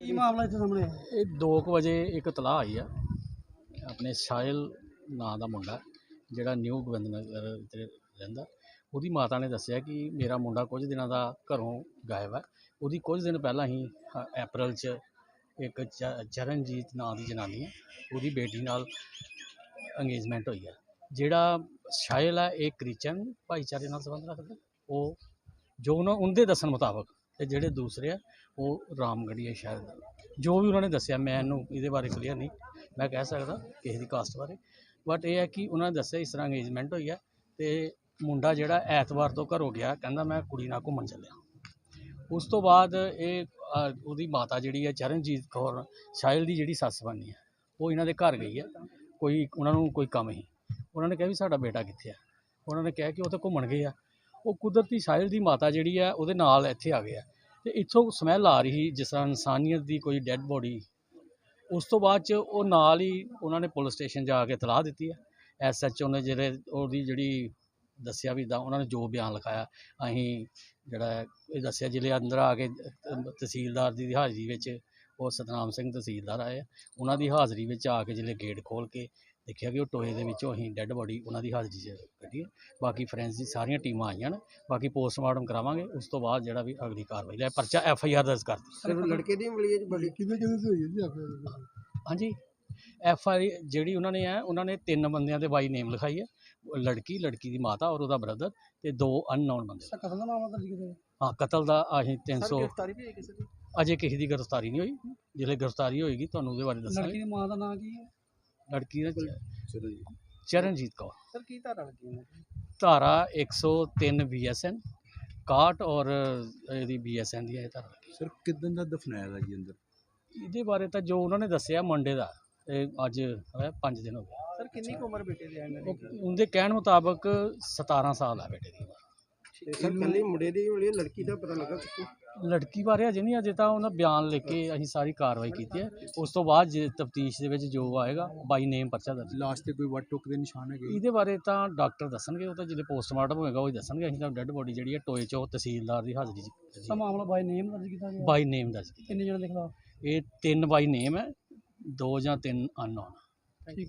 ਕੀ ਮਾਮਲਾ ਇੱਥੇ ਸਾਹਮਣੇ ਆਇਆ? ਇਹ 2 ਵਜੇ ਇੱਕ ਤਲਾਹ ਆਈ ਆ ਆਪਣੇ ਸਾਇਲ ਨਾਂ ਦਾ ਮੁੰਡਾ ਜਿਹੜਾ ਨਿਊ ਗੋਬਿੰਦਨਗਰ ਤੇ ਰਹਿੰਦਾ ਉਹਦੀ ਮਾਤਾ ਨੇ ਦੱਸਿਆ ਕਿ ਮੇਰਾ ਮੁੰਡਾ ਕੁਝ ਦਿਨਾਂ ਦਾ ਘਰੋਂ ਗਾਇਬ ਹੈ ਉਹਦੀ ਕੁਝ ਦਿਨ ਪਹਿਲਾਂ ਹੀ ਅ, ਅਪ੍ਰੈਲ 'ਚ ਇੱਕ ਚ- ਚਰਨਜੀਤ ਨਾਂ ਦੀ ਜਨਾਨੀ ਹੈ ਉਹਦੀ ਬੇਟੀ ਨਾਲ ਅੰਗੇਜਮੈਂਟ ਹੋਈ ਹੈ ਜਿਹੜਾ ਸਾਇਲ ਹੈ ਇਹ ਕ੍ਰਿਸਚਨ ਭਾਈਚਾਰੇ ਨਾਲ ਸੰਬੰਧ ਰੱਖਦਾ। ਉਹ ਜੋ ਉਹਨਾਂ ਉਹਦੇ ਦੱਸਣ ਮੁਤਾਬਕ ਤੇ ਜਿਹੜੇ ਦੂਸਰੇ ਆ, ਉਹ ਰਾਮਗੜੀਏ ਸ਼ਹਿਰ ਦਾ। ਜੋ ਵੀ ਉਹਨਾਂ ਨੇ ਦੱਸਿਆ ਮੈਨੂੰ ਇਹਦੇ ਬਾਰੇ ਕਲੀਅਰ ਨਹੀਂ, ਮੈਂ ਕਹਿ ਸਕਦਾ ਕਿਸੇ ਦੀ ਕਾਸਟ ਬਾਰੇ। ਬਟ ਇਹ ਹੈ ਕਿ ਉਹਨਾਂ ਨੇ ਦੱਸਿਆ ਇਸ ਤਰ੍ਹਾਂ ਅੰਗੇਜਮੈਂਟ ਹੋਈ ਹੈ ਤੇ ਮੁੰਡਾ ਜਿਹੜਾ ਐਤਵਾਰ ਤੋਂ ਘਰੋਂ ਗਿਆ, ਕਹਿੰਦਾ ਮੈਂ ਕੁੜੀ ਨਾਲ ਘੁੰਮਣ ਚੱਲਿਆ। ਉਸ ਤੋਂ ਬਾਅਦ ਇਹ ਉਹਦੀ ਮਾਤਾ ਜਿਹੜੀ ਹੈ ਚਰਨਜੀਤ ਕੌਰ ਸ਼ਾਇਲ ਦੀ ਜਿਹੜੀ ਸੱਸ ਬਣਨੀ ਹੈ ਉਹ ਇਹਨਾਂ ਦੇ ਘਰ ਗਈ ਹੈ ਕੋਈ, ਉਹਨਾਂ ਨੂੰ ਕੋਈ ਕੰਮ ਹੀ ਉਹਨਾਂ ਨੇ ਕਿਹਾ ਵੀ ਸਾਡਾ ਬੇਟਾ ਕਿੱਥੇ ਆ? ਉਹਨਾਂ ਨੇ ਕਿਹਾ ਕਿ ਉਹ ਤਾਂ ਘੁੰਮਣ ਗਏ ਆ। ਉਹ ਕੁਦਰਤੀ ਸ਼ਾਇਲ ਦੀ ਮਾਤਾ ਜਿਹੜੀ ਹੈ, ਉਹਦੇ ਨਾਲ ਇੱਥੇ ਆ ਗਏ ਆ ਤੇ ਇੱਥੋਂ ਸਮੈਲ ਆ ਰਹੀ ਜਿਸ ਤਰ੍ਹਾਂ ਇਨਸਾਨੀਅਤ ਦੀ ਕੋਈ ਡੈੱਡ ਬੋਡੀ। ਉਸ ਤੋਂ ਬਾਅਦ ਚ ਉਹ ਨਾਲ ਹੀ ਉਹਨਾਂ ਨੇ ਪੁਲਿਸ ਸਟੇਸ਼ਨ ਜਾ ਕੇ ਤਲਾਹ ਦਿੱਤੀ ਹੈ। ਐਸਐਚਓ ਨੇ ਜਿਹੜੇ ਉਹਦੀ ਜਿਹੜੀ ਦੱਸਿਆ ਵੀ ਦਾ ਉਹਨਾਂ ਨੇ ਜੋ ਬਿਆਨ ਲਿਖਾਇਆ, ਅਸੀਂ ਜਿਹੜਾ ਇਹ ਦੱਸਿਆ ਜ਼ਿਲ੍ਹੇ ਅੰਦਰ ਆ ਕੇ ਤਹਿਸੀਲਦਾਰ ਦੀ ਹਾਜ਼ਰੀ ਵਿੱਚ ਉਹ ਸਤਨਾਮ ਸਿੰਘ ਤਹਿਸੀਲਦਾਰ ਆਏ ਆ। ਉਹਨਾਂ ਦੀ ਹਾਜ਼ਰੀ ਵਿੱਚ ਆ ਕੇ ਜਿਹੜੇ ਗੇਟ ਖੋਲ ਕੇ ਦੇਖਿਆ ਕਿ ਉਹ ਟੋਏ ਦੇ ਵਿੱਚੋਂ ਅਸੀਂ ਡੈੱਡ ਬੋਡੀ ਉਹਨਾਂ ਦੀ ਹਾਜ਼ਰੀ 'ਚ ਕੱਢੀ ਬਾਕੀ ਫਰੈਂਸ ਦੀ ਸਾਰੀਆਂ ਟੀਮਾਂ ਆਈਆਂ ਨੇ। ਬਾਕੀ ਪੋਸਟਮਾਰਟਮ ਕਰਾਵਾਂਗੇ। ਉਸ ਤੋਂ ਬਾਅਦ ਜਿਹੜਾ ਵੀ ਅਗਲੀ ਕਾਰਵਾਈ ਲੈ ਪਰਚਾ ਐਫ ਆਈ ਆਰ ਦਰਜ ਕਰਤੀ ਸਿਰਫ ਲੜਕੇ ਦੀ ਮਿਲੀ ਹੈ ਜੀ ਬੜੀ ਕਿਵੇਂ ਕਿਵੇਂ ਹੋਈ ਹੈ ਜੀ ਹਾਂਜੀ। ਐਫ ਆਈ ਜਿਹੜੀ ਉਹਨਾਂ ਨੇ ਹੈ ਉਹਨਾਂ ਨੇ ਤਿੰਨ ਬੰਦਿਆਂ ਦੇ ਬਾਈ ਨੇਮ ਲਿਖਾਈ ਹੈ। ਲੜਕੀ ਲੜਕੀ ਦੀ ਮਾਤਾ ਔਰ ਉਹਦਾ ਬ੍ਰਦਰ ਤੇ ਦੋ ਅਨਨੋਨ ਬੰਦੇ। ਸਰ ਕਤਲ ਦਾ ਮਾਮਲਾ ਦਰਜ ਕੀਤਾ ਹਾਂ ਕਤਲ ਦਾ ਅਸੀਂ 300 ਗ੍ਰਿਫਤਾਰੀ ਵੀ ਹੈ ਕਿਸੇ ਦੀ? ਅਜੇ ਕਿਸੇ ਦੀ ਗ੍ਰਿਫਤਾਰੀ ਨਹੀਂ ਹੋਈ। ਜਿਹੜੇ ਗ੍ਰਿਫਤਾਰੀ ਹੋਏਗੀ ਤੁਹਾਨੂੰ ਉਹਦੇ ਬਾਰੇ ਲੜਕੀ ਦੱਸਾਂਗੇ ਦੀ ਮਾਂ ਦਾ ਨਾਂ ਕੀ ਹੈ? ਲੜਕੀ ਦਾ ਚਰਨਜੀਤ ਕੌਰ। ਸਰ ਕੀ ਧਾਰਾ ਲੱਗੀ ਦੀ ਧਾਰਾ 103 ਬੀਐਸਐਨ 61 ਔਰ ਇਹਦੀ ਬੀਐਸਐਨ ਦੀ ਇਹ ਧਾਰਾ ਲੱਗੀ। ਸਰ ਕਿਦਾਂ ਦਾ ਦਫਨਾਇਆ ਦਾ ਜੀ ਅੰਦਰ? ਇਹਦੇ ਬਾਰੇ ਤਾਂ ਜੋ ਉਹਨਾਂ ਨੇ ਦੱਸਿਆ ਮੰਡੇ ਦਾ ਇਹ ਅੱਜ ਹੋਇਆ 5 ਦਿਨ ਹੋ ਗਏ। ਸਰ ਕਿੰਨੀ ਕੁ ਉਮਰ ਬੇਟੇ ਦੀ ਹੈ ਉਹਦੇ ਕਹਿਣ ਮੁਤਾਬਕ 17 ਸਾਲ ਹੈ ਬੇਟੇ ਦੀ ਉਮਰ ਦੀ ਸਰ ਕੱਲੀ ਮੁੰਡੇ ਦੀ ਮਿਲੀ ਲੜਕੀ ਦਾ ਪਤਾ ਲੱਗਾ ਕਿੱਥੇ ਲੜਕੀ ਬਾਰੇ ਅਜੇ ਨਹੀਂ ਅਜੇ ਤਾਂ ਉਹਨਾਂ ਬਿਆਨ ਲਿਖ ਕੇ ਅਸੀਂ ਸਾਰੀ ਕਾਰਵਾਈ ਕੀਤੀ ਹੈ। ਉਸ ਤੋਂ ਬਾਅਦ ਜੇ ਤਫਤੀਸ਼ ਦੇ ਵਿੱਚ ਜੋ ਆਏਗਾ ਬਾਈ ਨੇਮ ਪਰਚਾ ਦਰਜ ਲਾਸਟ ਤੇ ਕੋਈ ਵੱਟ ਟੁੱਕ ਦੇ ਨਿਸ਼ਾਨ ਹੈਗੇ? ਇਹਦੇ ਬਾਰੇ ਤਾਂ ਡਾਕਟਰ ਦੱਸਣਗੇ ਉਹ ਤਾਂ ਜਿਹੜੇ ਪੋਸਟਮਾਰਟਮ ਹੋਏਗਾ ਉਹ ਹੀ ਦੱਸਣਗੇ। ਅਸੀਂ ਤਾਂ ਡੈੱਡ ਬੋਡੀ ਜਿਹੜੀ ਹੈ ਟੋਏ ਚੋਂ ਤਹਿਸੀਲਦਾਰ ਦੀ ਹਾਜ਼ਰੀ 'ਚ ਸਰ ਮਾਮਲਾ ਬਾਈ ਨੇਮ ਦਰਜ ਕੀਤਾ ਗਿਆ? ਬਾਈ ਨੇਮ ਦਰਜ ਕੀਤਾ ਕਿੰਨੇ ਜਣੇ ਦੇ ਖਿਲਾਫ? ਇਹ ਤਿੰਨ ਬਾਈ ਨੇਮ ਹੈ ਦੋ ਜਾਂ ਤਿੰਨ ਅਨਨੋਨ। ਠੀਕ।